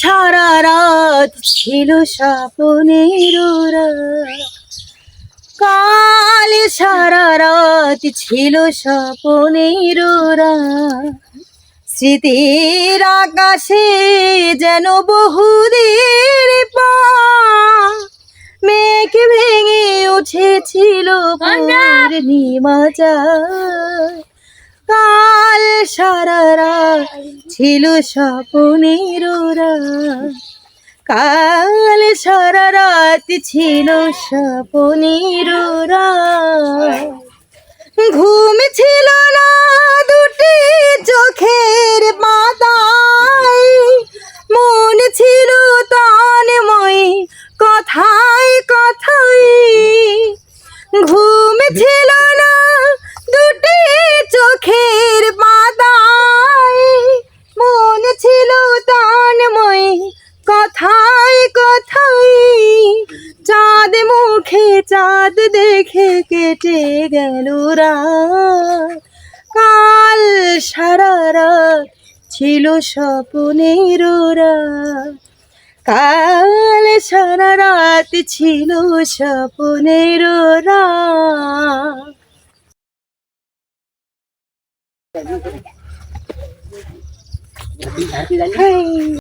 সারা রাত ছিল স্বপ্নের। কাল সারা রাত ছিল স্বপ্নের। স্মৃতির আকাশে যেন বহুদের পা মেঘ ভেঙে উঠেছিল পূর্ণিমা। কাল সারা ছিল স্বপনের। কাল সারা রাত ছিল স্বপনের। ঘুম চাঁদ মুখে চাঁদ দেখে কেটে গেল কাল সারা রাত ছিল স্বপ্নের কাল সারা রাত ছিল স্বপ্নের